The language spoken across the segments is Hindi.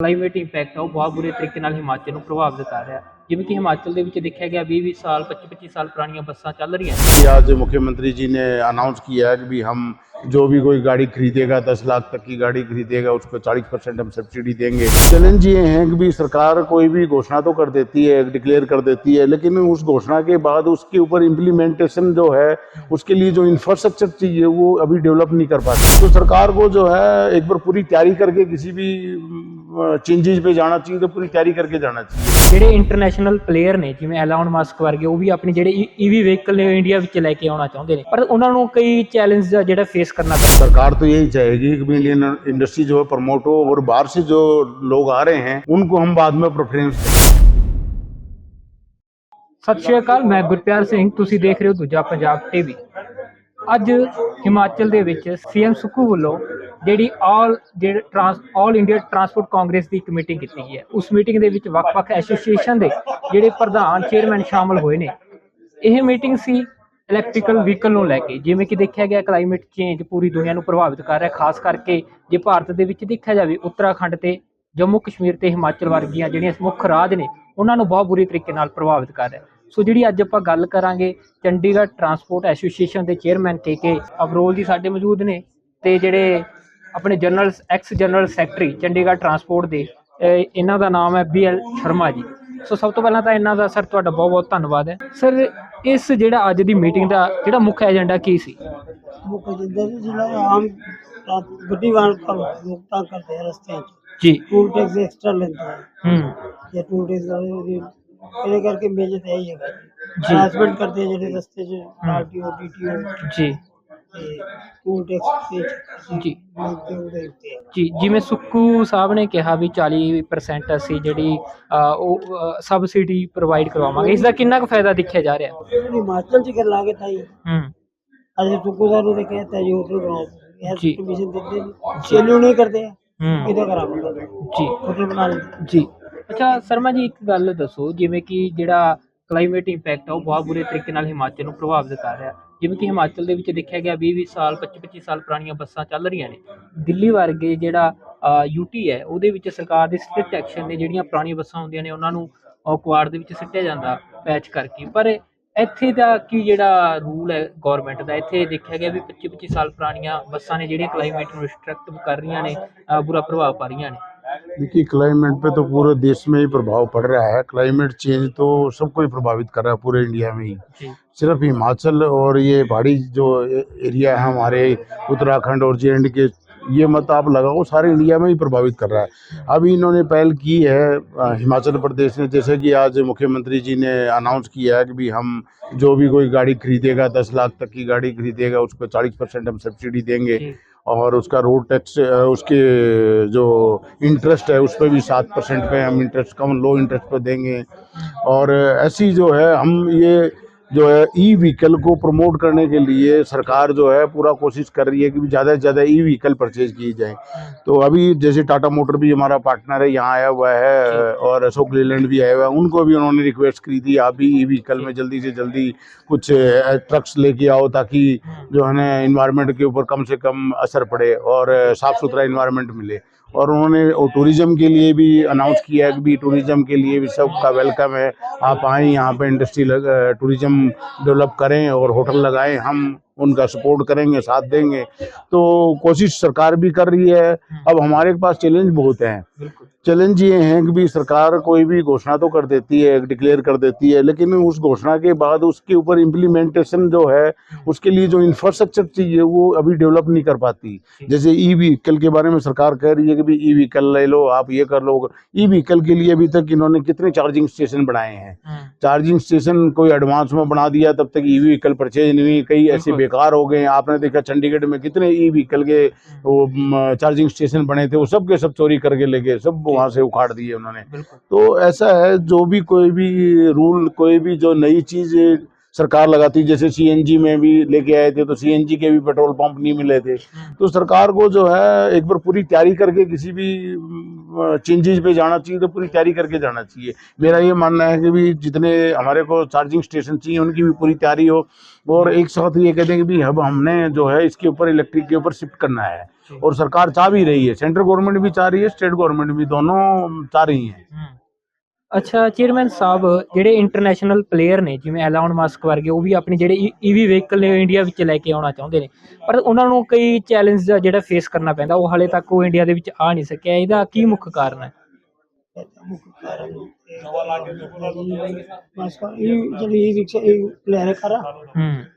ਕਲਾਈਮੇਟ ਇੰਪੈਕਟ ਆ ਉਹ ਬਹੁਤ ਬੁਰੇ ਤਰੀਕੇ ਨਾਲ ਹਿਮਾਚਲ ਨੂੰ ਪ੍ਰਭਾਵਿਤ ਕਰ ਰਿਹਾ ਜਿਵੇਂ ਕਿ ਹਿਮਾਚਲ ਦੇ ਵਿੱਚ ਦੇਖਿਆ ਗਿਆ 20-20 ਸਾਲ 25-25 साल पुरानी ਬੱਸਾਂ ਚੱਲ ਰਹੀਆਂ ਨੇ कि आज मुख्यमंत्री जी ने अनाउंस किया है कि भी हम जो भी कोई गाड़ी खरीदेगा दस लाख तक की गाड़ी खरीदेगा उसको चालीस परसेंट हम सब्सिडी देंगे चैलेंज ये है कि भी सरकार कोई भी घोषणा तो कर देती है डिक्लेयर कर देती है लेकिन उस घोषणा के बाद उसके ऊपर इम्प्लीमेंटेशन जो है उसके लिए जो इंफ्रास्ट्रक्चर चाहिए वो अभी डेवलप नहीं कर पाती तो सरकार को जो है एक बार पूरी तैयारी करके किसी भी चेंजेस पे जाना चाहिए तो पूरी तैयारी करके जाना चाहिए ਜਿਹੜੇ ਇੰਟਰਨੈਸ਼ਨਲ ਪਲੇਅਰ ਨੇ ਜਿਵੇਂ ਐਲਨ ਮਸਕ ਵਰਗੇ ਉਹ ਵੀ ਆਪਣੀ ਜਿਹੜੇ ਈਵੀ ਵਹੀਕਲ ਨੇ ਇੰਡੀਆ ਵਿੱਚ ਲੈ ਕੇ ਆਉਣਾ ਚਾਹੁੰਦੇ ਨੇ ਪਰ ਉਹਨਾਂ ਨੂੰ ਕਈ ਚੈਲੰਜ ਦਾ ਜਿਹੜਾ ਫੇਸ करना पड़ता सरकार तो यही चाहेगी कि भी इंडियन इंडस्ट्री जो है प्रमोट हो और बाहर से जो लोग आ रहे हैं उनको हम बाद में प्रेफरेंस दें ਸਤਿ ਸ਼੍ਰੀ ਅਕਾਲ ਮੈਂ ਗੁਰਪਿਆਰ ਸਿੰਘ ਤੁਸੀਂ ਦੇਖ ਰਹੇ ਹੋ ਦੂਜਾ ਪੰਜਾਬ ਟੀਵੀ ਅੱਜ ਹਿਮਾਚਲ ਦੇ ਵਿੱਚ ਸੀਐਮ ਸੁੱਖੂ ਵੱਲੋਂ ਜਿਹੜੀ ਆਲ ਜਿਹੜੇ trans all India transport Congress ਦੀ ਇੱਕ ਮੀਟਿੰਗ ਕੀਤੀ ਗਈ ਹੈ। ਉਸ ਮੀਟਿੰਗ ਦੇ ਵਿੱਚ ਵੱਖ-ਵੱਖ ਐਸੋਸੀਏਸ਼ਨ ਦੇ ਜਿਹੜੇ ਪ੍ਰਧਾਨ ਚੇਅਰਮੈਨ ਸ਼ਾਮਲ ਹੋਏ ਨੇ। ਇਹ ਮੀਟਿੰਗ ਸੀ ਇਲੈਕਟ੍ਰੀਕਲ ਵਹੀਕਲ ਨੂੰ ਲੈ ਕੇ। ਜਿਵੇਂ ਕਿ ਦੇਖਿਆ ਗਿਆ ਕਲਾਈਮੇਟ ਚੇਂਜ ਪੂਰੀ ਦੁਨੀਆ ਨੂੰ ਪ੍ਰਭਾਵਿਤ ਕਰ ਰਿਹਾ ਖਾਸ ਕਰਕੇ ਜੇ ਭਾਰਤ ਦੇ ਵਿੱਚ ਦੇਖਿਆ ਜਾਵੇ, ਉੱਤਰਾਖੰਡ ਤੇ ਜੰਮੂ ਕਸ਼ਮੀਰ ਤੇ ਹਿਮਾਚਲ ਵਰਗੀਆਂ ਜਿਹੜੀਆਂ ਮੁੱਖ ਰਾਜ ਨੇ, ਉਹਨਾਂ ਨੂੰ ਬਹੁਤ ਬੁਰੀ ਤਰੀਕੇ ਨਾਲ ਪ੍ਰਭਾਵਿਤ ਕਰ ਰਿਹਾ ਸੋ ਜਿਹੜੀ ਅੱਜ ਆਪਾਂ ਗੱਲ ਕਰਾਂਗੇ, ਚੰਡੀਗੜ੍ਹ ਟਰਾਂਸਪੋਰਟ ਐਸੋਸੀਏਸ਼ਨ ਦੇ chairman K K Abrol ji ਸਾਡੇ ਮੌਜੂਦ ਨੇ ਤੇ ਜਿਹੜੇ ਆਪਣੇ general ex general secretary Chandigarh transport ਦੇ ਇਹਨਾਂ ਦਾ ਨਾਮ ਹੈ ਬੀ ਐਲ ਸ਼ਰਮਾ ਜੀ। ਸੋ ਸਭ ਤੋਂ ਪਹਿਲਾਂ ਤਾਂ ਇਹਨਾਂ ਦਾ ਸਰ ਤੁਹਾਡਾ ਬਹੁਤ ਬਹੁਤ ਧੰਨਵਾਦ ਹੈ। ਸਰ ਇਸ ਜਿਹੜਾ ਅੱਜ ਦੀ ਮੀਟਿੰਗ ਦਾ ਜਿਹੜਾ ਮੁੱਖ ਏਜੰਡਾ ਕੀ ਸੀ? ਮੁੱਖ ਜਿੱਦਾਂ ਜਿਹੜਾ ਆਮ ਗੱਡੀ ਵਾਹਨ ਪਰ ਭੁਗਤਾਨ ਕਰਦੇ ਆ ਰਸਤੇ 'ਚ। ਜੀ। ਟੂਲ ਟੈਕਸ ਐਕਸਟਰਾ ਲੈਂਦੇ ਆ। ਹੂੰ। ਜੇ ਟੂਲ ਟੈਕਸ ਇਹਦੇ ਕਰਕੇ ਮੇਜਰ ਤਾਂ ਇਹੀ ਹੈਗਾ ਹਰਾਸਮੈਂਟ ਕਰਦੇ ਜਿਹੜੇ ਰਸਤੇ 'ਚ ਆਰਟੀਓ ਡੀਟੀਓ ਜੀ। ਜੀ। ਜਿਵੇਂ ਸੁੱਕੂ ਸਾਹਿਬ ਨੇ ਕਿਹਾ ਵੀ 40% ਅਸੀਂ ਜਿਹੜੀ ਉਹ ਸਬਸਿਡੀ ਪ੍ਰੋਵਾਈਡ ਕਰਵਾਵਾਂਗੇ। ਇਸ ਦਾ ਕਿੰਨਾ ਕੁ ਫਾਇਦਾ ਦੇਖਿਆ ਜਾ ਰਿਹਾ? ਹਿਮਾਚਲ 'ਚ ਕਰ ਲਾਗੇ ਤਾਂ ਹੀ। ਹੂੰ। ਅਜੇ ਸੁੱਕੂ ਸਾਹਿਬ ਨੇ ਕਹਿਤਾ ਜੀ ਹੋਟਲ ਬਣਾਓ ਜੀ। ਕਮਿਸ਼ਨ ਦਿੰਦੇ ਨਹੀਂ ਸੇਲਿਓ ਨਹੀਂ ਕਰਦੇ। ਹੂੰ। ਕਰਾਵਾਂਗਾ ਜੀ। ਹੋਟਲ ਬਣਾ ਜੀ। ਅੱਛਾ ਸ਼ਰਮਾ ਜੀ ਇੱਕ ਗੱਲ ਦੱਸੋ ਜਿਵੇਂ ਕਿ ਜਿਹੜਾ ਕਲਾਈਮੇਟ ਇੰਪੈਕਟ ਆ, ਉਹ ਬਹੁਤ ਬੁਰੇ ਤਰੀਕੇ ਨਾਲ ਹਿਮਾਚਲ ਨੂੰ ਪ੍ਰਭਾਵਿਤ ਕਰ ਰਿਹਾ। ਜਿਵੇਂ ਕਿ ਹਿਮਾਚਲ ਦੇ ਵਿੱਚ ਦੇਖਿਆ ਗਿਆ 20-20 ਸਾਲ 25-25 ਸਾਲ ਪੁਰਾਣੀਆਂ ਬੱਸਾਂ ਚੱਲ ਰਹੀਆਂ ਨੇ। ਦਿੱਲੀ ਵਰਗੇ ਜਿਹੜਾ ਯੂਟੀ ਹੈ, ਉਹਦੇ ਵਿੱਚ ਸਰਕਾਰ ਦੇ ਸਟ੍ਰਿਕਟ ਐਕਸ਼ਨ ਨੇ ਜਿਹੜੀਆਂ ਪੁਰਾਣੀਆਂ ਬੱਸਾਂ ਹੁੰਦੀਆਂ ਨੇ, ਉਹਨਾਂ ਨੂੰ ਉਹ ਕੁਆੜ ਦੇ ਵਿੱਚ ਸਿੱਟਿਆ ਜਾਂਦਾ ਪੈਚ ਕਰਕੇ। ਪਰ ਇੱਥੇ ਦਾ ਕੀ ਜਿਹੜਾ ਰੂਲ ਹੈ ਗਵਰਨਮੈਂਟ ਦਾ? ਇੱਥੇ ਦੇਖਿਆ ਗਿਆ ਵੀ 25-25 ਸਾਲ ਪੁਰਾਣੀਆਂ ਬੱਸਾਂ ਨੇ ਜਿਹੜੀਆਂ ਕਲਾਈਮੇਟ ਨੂੰ ਰਿਸਟ੍ਰਿਕਟ ਕਰ ਰਹੀਆਂ ਨੇ ਬੁਰਾ ਪ੍ਰਭਾਵ ਪਾ ਰਹੀਆਂ ਨੇ। देखिए क्लाइमेट पे तो पूरे देश में ही प्रभाव पड़ रहा है। क्लाइमेट चेंज तो सबको ही प्रभावित कर रहा है पूरे इंडिया में ही। सिर्फ़ हिमाचल और ये पहाड़ी जो एरिया है हमारे उत्तराखंड और जे के ये मत आप लगाओ सारे इंडिया में ही प्रभावित कर रहा है। अभी इन्होंने पहल की है हिमाचल प्रदेश ने जैसे कि आज मुख्यमंत्री जी ने अनाउंस किया है कि भी हम जो भी कोई गाड़ी खरीदेगा दस लाख तक की गाड़ी खरीदेगा उसको चालीस परसेंट हम सब्सिडी देंगे। और उसका रोड टैक्स उसके जो इंटरेस्ट है, उस पर भी सात परसेंट पे हम इंटरेस्ट कम लो इंटरेस्ट पे देंगे। और ऐसी जो है, हम ये जो है ई व्हीकल को प्रमोट करने के लिए सरकार जो है, पूरा कोशिश कर रही है कि ज़्यादा से ज़्यादा ई व्हीकल परचेज की जाए। तो अभी जैसे टाटा मोटर भी हमारा पार्टनर है, यहाँ आया हुआ है और अशोक लेलैंड भी आया हुआ है, उनको भी उन्होंने रिक्वेस्ट की थी, आप भी ई व्हीकल में जल्दी से जल्दी कुछ ट्रक्स लेके आओ ताकि जो है ना इन्वायरमेंट के ऊपर कम से कम असर पड़े और साफ़ सुथरा इन्वायरमेंट मिले। और उन्होंने टूरिज़म के लिए भी अनाउंस किया है कि भी टूरिज़्म के लिए भी सबका वेलकम है। आप आएँ, यहाँ पे इंडस्ट्री टूरिज़्म डेवलप करें और होटल लगाएँ। हम उनका सपोर्ट करेंगे, साथ देंगे। तो कोशिश सरकार भी कर रही है। अब हमारे पास चैलेंज बहुत हैं। चैलेंज ये हैं कि भी सरकार कोई भी घोषणा तो कर देती है डिक्लेयर कर देती है लेकिन उस घोषणा के बाद उसके ऊपर इम्प्लीमेंटेशन जो है उसके लिए जो इंफ्रास्ट्रक्चर चाहिए वो अभी डेवलप नहीं कर पाती। जैसे ई व्हीकल के बारे में सरकार कह रही है कि भी ई व्हीकल ले लो आप ये कर लो। ई व्हीकल के लिए अभी तक इन्होंने कितने चार्जिंग स्टेशन बनाए हैं? हम्म, चार्जिंग स्टेशन कोई एडवांस में बना दिया तब तक ई व्हीकल परचेज नहीं हुई। कई ऐसे बेकार हो गए आपने देखा चंडीगढ़ में कितने ई व्हीकल के वो चार्जिंग स्टेशन बने थे वो सब के सब चोरी करके ले गए सब वहाँ से उखाड़ दिए उन्होंने। तो ऐसा है जो भी कोई भी रूल कोई भी जो नई चीज़ सरकार लगाती जैसे सीएनजी में भी लेके आए थे तो सीएनजी के भी पेट्रोल पंप नहीं मिले थे। तो सरकार को जो है एक बार पूरी तैयारी करके किसी भी चेंजेज पे जाना चाहिए तो पूरी तैयारी करके जाना चाहिए। मेरा ये मानना है कि भी जितने हमारे को चार्जिंग स्टेशन चाहिए उनकी भी पूरी तैयारी हो। और एक साथ ये कहते हैं कि भी अब हमने जो है इसके ऊपर इलेक्ट्रिक के ऊपर शिफ्ट करना है। और सरकार चाह भी रही है सेंट्रल गवर्नमेंट भी चाह रही है स्टेट गवर्नमेंट भी दोनों चाह रही हैं ਅੱਛਾ ਚੇਅਰਮੈਨ ਸਾਹਿਬ ਜਿਹੜੇ ਇੰਟਰਨੈਸ਼ਨਲ ਪਲੇਅਰ ਨੇ ਜਿਵੇਂ ਐਲਨ ਮਸਕ ਵਰਗੇ ਉਹ ਵੀ ਆਪਣੀ ਜਿਹੜੇ ਈਵੀ ਵਹੀਕਲ ਨੇ ਇੰਡੀਆ ਵਿੱਚ ਲੈ ਕੇ ਆਉਣਾ ਚਾਹੁੰਦੇ ਨੇ ਪਰ ਉਹਨਾਂ ਨੂੰ ਕਈ ਚੈਲੰਜ ਦਾ ਜਿਹੜਾ ਫੇਸ ਕਰਨਾ ਪੈਂਦਾ ਉਹ ਹਾਲੇ ਤੱਕ ਉਹ ਇੰਡੀਆ ਦੇ ਵਿੱਚ ਆ ਨਹੀਂ ਸਕਿਆ ਇਹਦਾ ਕੀ ਮੁੱਖ ਕਾਰਨ ਹੈ मुख्य कारण बस का ये जब ये रिक्शा ये प्लेयर खरा ਹੂੰ वो इतनी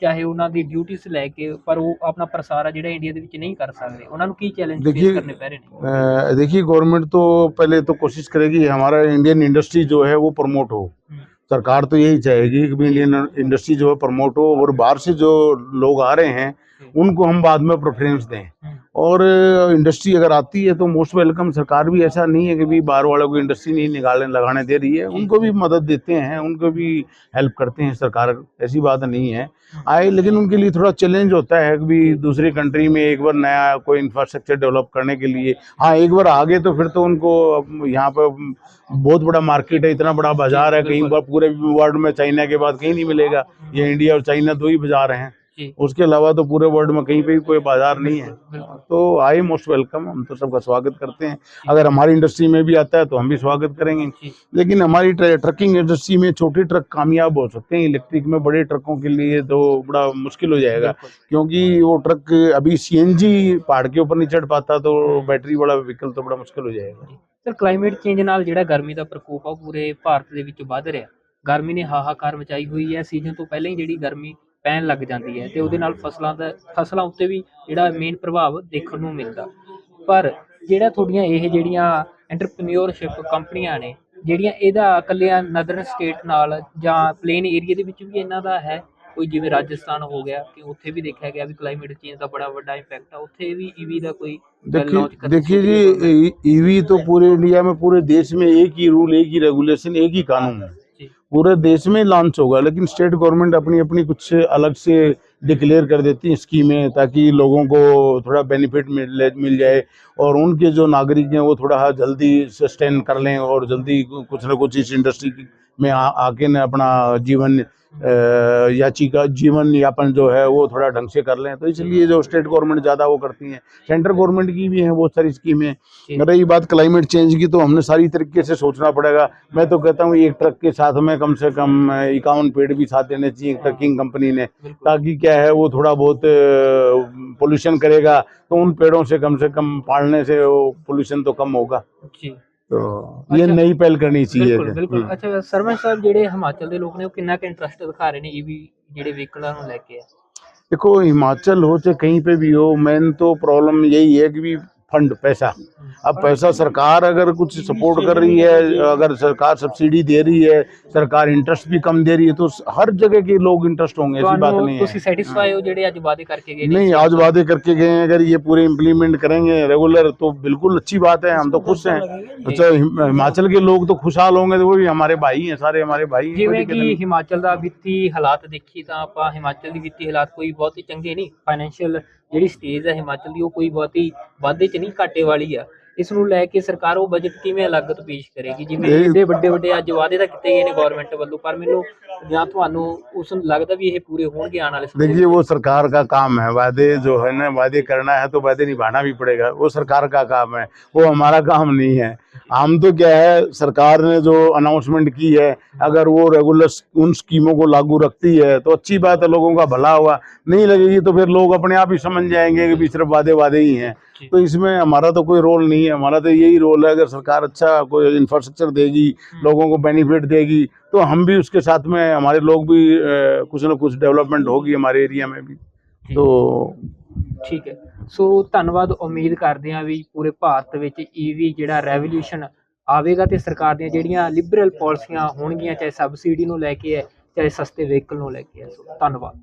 ਚਾਹੇ ਉਹਨਾਂ ਦੀ ਡਿਊਟੀਆਂ ਲੈ ਕੇ ਪਰ ਉਹ ਆਪਣਾ ਪ੍ਰਸਾਰ ਆ ਜਿਹੜਾ ਇੰਡੀਆ ਦੇ ਵਿੱਚ ਨਹੀਂ ਕਰ ਸਕਦੇ ਉਹਨਾਂ ਨੂੰ ਕੀ ਚੈਲੰਜ ਫੇਸ देखिए ਕਰਨੇ ਪੈ ਰਹੇ ਨੇ अ, देखिए गवर्नमेंट तो पहले तो कोशिश करेगी हमारा इंडियन इंडस्ट्री जो है वो प्रमोट हो हम्म, सरकार तो यही चाहेगी कि भी इंडियन इंडस्ट्री जो है प्रमोट हो और बाहर से जो लोग आ रहे हैं उनको हम बाद में प्रेफरेंस दें। हम्म, और इंडस्ट्री अगर आती है तो मोस्ट वेलकम सरकार भी ऐसा नहीं है कि भी बाहर वालों को इंडस्ट्री नहीं निकालने लगाने दे रही है। उनको भी मदद देते हैं उनको भी हेल्प करते हैं सरकार ऐसी बात नहीं है। आए लेकिन उनके लिए थोड़ा चैलेंज होता है कि भी दूसरी कंट्री में एक बार नया कोई इंफ्रास्ट्रक्चर डेवलप करने के लिए। हाँ एक बार आगे तो फिर तो उनको यहाँ पर बहुत बड़ा मार्केट है इतना बड़ा बाज़ार है कहीं पर पूरे वर्ल्ड में चाइना के बाद कहीं नहीं मिलेगा। ये इंडिया और चाइना दो ही बाज़ार हैं। उसके अलावा तो पूरे वर्ल्ड में कहीं पे भी कोई बाजार नहीं है बिल्कुल तो आई मोस्ट वेलकम हम तो सबका स्वागत करते हैं अगर हमारी इंडस्ट्री में भी आता है तो हम भी स्वागत करेंगे जी लेकिन हमारी ट्र- ट्रकिंग इंडस्ट्री में छोटे ट्रक कामयाब हो सकते हैं इलेक्ट्रिक में बड़े ट्रकों के लिए तो बड़ा मुश्किल हो जाएगा बिल्कुल क्योंकि वो ट्रक अभी सीएनजी पहाड़ के ऊपर नहीं चढ़ पाता तो बैटरी वाला व्हीकल तो बड़ा मुश्किल हो जाएगा ਸਰ ਕਲਾਈਮੇਟ ਚੇਂਜ ਨਾਲ ਜਿਹੜਾ ਗਰਮੀ ਦਾ ਪ੍ਰਕੋਪ ਆ ਉਹ ਪੂਰੇ ਭਾਰਤ ਦੇ ਵਿੱਚ ਵੱਧ ਰਿਹਾ ਗਰਮੀ ਨੇ ਹਾਹਾਕਾਰ ਮਚਾਈ ਹੋਈ ਹੈ ਸੀਜ਼ਨ ਤੋਂ ਪਹਿਲਾਂ ਹੀ ਜਿਹੜੀ ਗਰਮੀ ਪੈਣ ਲੱਗ ਜਾਂਦੀ ਹੈ ਤੇ ਉਹਦੇ ਨਾਲ ਫਸਲਾਂ ਦਾ ਫਸਲਾਂ ਉੱਤੇ ਵੀ ਜਿਹੜਾ ਮੇਨ ਪ੍ਰਭਾਵ ਦੇਖਣ ਨੂੰ ਮਿਲਦਾ ਪਰ ਜਿਹੜਾ ਤੁਹਾਡੀਆਂ ਇਹ ਜਿਹੜੀਆਂ ਐਂਟਰਪ੍ਰੀਨਿਓਰਸ਼ਿਪ ਕੰਪਨੀਆਂ ਨੇ ਜਿਹੜੀਆਂ ਇਹਦਾ ਇਕੱਲਿਆਂ ਨਦਰਨ ਸਟੇਟ ਨਾਲ ਜਾਂ ਪਲੇਨ ਏਰੀਆ ਦੇ ਵਿੱਚ ਵੀ ਇਹਨਾਂ ਦਾ ਹੈ ਕੋਈ ਜਿਵੇਂ ਰਾਜਸਥਾਨ ਹੋ ਗਿਆ ਕਿ ਉੱਥੇ ਵੀ ਦੇਖਿਆ ਗਿਆ ਵੀ ਕਲਾਈਮੇਟ ਚੇਂਜ ਦਾ ਬੜਾ ਵੱਡਾ ਇੰਪੈਕਟ ਆ ਉੱਥੇ ਵੀ ਈਵੀ ਦਾ ਕੋਈ देखिए launch करने देखिए की कोई जी ईवी तो पूरे इंडिया में पूरे देश में एक ही रूल एक ही रेगुलेशन एक ही कानून है जी पूरे देश में लॉन्च होगा, लेकिन स्टेट गवर्नमेंट अपनी अपनी कुछ अलग से डिक्लेयर कर देती हैं स्कीमें ताकि लोगों को थोड़ा बेनिफिट मिल मिल जाए और उनके जो नागरिक हैं वो थोड़ा जल्दी सस्टेन कर लें और जल्दी कुछ ना कुछ इस इंडस्ट्री में आ, आके न अपना जीवन अ, याची का जीवन यापन जो है वो थोड़ा ढंग से कर लें। तो इसलिए जो स्टेट गवर्नमेंट ज़्यादा वो करती हैं। सेंट्रल गवर्नमेंट की भी हैं बहुत सारी स्कीमें। रही बात क्लाइमेट चेंज की तो हमने सारी तरीके से सोचना पड़ेगा। मैं तो कहता हूँ एक ट्रक के साथ में कम से कम इक्यावन पेड़ भी साथ देने चाहिए ट्रकिंग कंपनी ने। ताकि क्या है वो थोड़ा बहुत पोल्यूशन करेगा। तो उन पेड़ों से कम से कम पालने से वो पोल्यूशन तो कम होगा। तो ये अच्छा। नई पहल करनी चाहिए ਬਿਲਕੁਲ ਬਿਲਕੁਲ हम्म। ਅੱਛਾ ਸਰਵਨ ਸਾਹਿਬ ਜਿਹੜੇ ਹਿਮਾਚਲ ਦੇ ਲੋਕ ਨੇ ਉਹ ਕਿੰਨਾ ਕੁ ਇੰਟਰਸਟ ਦਿਖਾ ਰਹੇ ਨੇ ਈਵੀ ਜਿਹੜੇ ਵਹੀਕਲਾਂ ਨੂੰ ਲੈ ਕੇ ਆ देखो हिमाचल हो चाहे कहीं पे भी हो मेन तो प्रॉब्लम यही है कि भी फंड पैसा अब पैसा सरकार अगर कुछ सपोर्ट कर रही है अगर सरकार सब्सिडी दे रही है सरकार इंटरेस्ट भी कम दे रही है तो हर जगह के लोग इंटरेस्ट होंगे ऐसी बात ਤੁਹਾਨੂੰ नहीं ਤੁਸੀਂ है ਸੈਟੀਸਫਾਈ ਹੋ ਜਿਹੜੇ ਅੱਜ ਵਾਅਦੇ ਕਰਕੇ ਗਏ ਨੇ नहीं आज वादे करके गए हैं अगर ये पूरे इम्प्लीमेंट करेंगे रेगुलर तो बिल्कुल अच्छी बात है हम तो खुश हैं अच्छा हिम- हिमाचल के लोग तो खुशहाल होंगे तो वो भी हमारे भाई हैं सारे हमारे भाई हैं कोई ਜਿਵੇਂ दिक्कत ਕਿ नहीं। ਹਿਮਾਚਲ ਦਾ ਵਿੱਤੀ ਹਾਲਾਤ ਦੇਖੀ ਤਾਂ ਆਪਾਂ ਹਿਮਾਚਲ ਦੀ ਵਿੱਤੀ ਹਾਲਾਤ ਕੋਈ ਬਹੁਤ ਹੀ ਚੰਗੇ ਨਹੀਂ ਫਾਈਨੈਂਸ਼ੀਅਲ ਜਿਹੜੀ ਸਟੇਜ ਹੈ ਹਿਮਾਚਲ ਦੀ ਉਹ ਕੋਈ ਬਹੁਤੀ ਵਾਧੇ 'ਚ ਨਹੀਂ ਘਾਟੇ ਵਾਲੀ ਆ। ਇਸ ਨੂੰ ਲੈ ਕੇ ਸਰਕਾਰ ਉਹ ਬਜਟ ਕਿਵੇਂ ਅਲੱਗ ਤੋਂ ਪੇਸ਼ ਕਰੇਗੀ ਜਿਵੇਂ ਇਹ- ਇਹਦੇ ਵੱਡੇ ਵੱਡੇ ਅੱਜ ਵਾਅਦੇ ਤਾਂ ਕੀਤੇ ਗਏ ਨੇ ਗਵਰਨਮੈਂਟ ਵੱਲੋਂ ਪਰ ਮੈਨੂੰ ਜਾਂ ਤੁਹਾਨੂੰ ਉਸ ਨੂੰ ਲੱਗਦਾ ਵੀ ਇਹ ਪੂਰੇ ਹੋਣਗੇ ਆਉਣ ਵਾਲੇ ਸਮੇਂ देखिए वो सरकार का काम है वादे जो है ना वादे करना है तो वादे निभाना भी पड़ेगा वो सरकार का काम है वो हमारा काम नहीं है हम तो क्या है सरकार ने जो अनाउंसमेंट की है अगर वो रेगुलर उन स्कीमों को लागू रखती है तो अच्छी बात है लोगों का भला हुआ नहीं लगेगी तो फिर लोग अपने आप ही समझ जाएंगे कि भी सिर्फ वादे वादे ही हैं जी। तो इसमें हमारा तो कोई रोल नहीं है हमारा तो यही रोल है अगर सरकार अच्छा कोई इंफ्रास्ट्रक्चर देगी लोगों को बेनिफिट देगी तो हम भी उसके साथ में हमारे लोग भी अ, कुछ ना कुछ डेवलपमेंट होगी हमारे एरिया में भी तो ਠੀਕ ਹੈ ਸੋ ਧੰਨਵਾਦ ਉਮੀਦ ਕਰਦੇ ਹਾਂ ਵੀ ਪੂਰੇ ਭਾਰਤ ਵਿੱਚ ਈਵੀ ਜਿਹੜਾ ਰੈਵੋਲੂਸ਼ਨ ਆਵੇਗਾ ਤੇ ਸਰਕਾਰ ਦੀਆਂ ਜਿਹੜੀਆਂ ਲਿਬਰਲ ਪਾਲਿਸੀਆਂ ਹੋਣਗੀਆਂ ਚਾਹੇ ਸਬਸਿਡੀ ਨੂੰ ਲੈ ਕੇ ਹੈ ਚਾਹੇ ਸਸਤੇ ਵਹੀਕਲ ਨੂੰ ਲੈ ਕੇ ਹੈ ਸੋ ਧੰਨਵਾਦ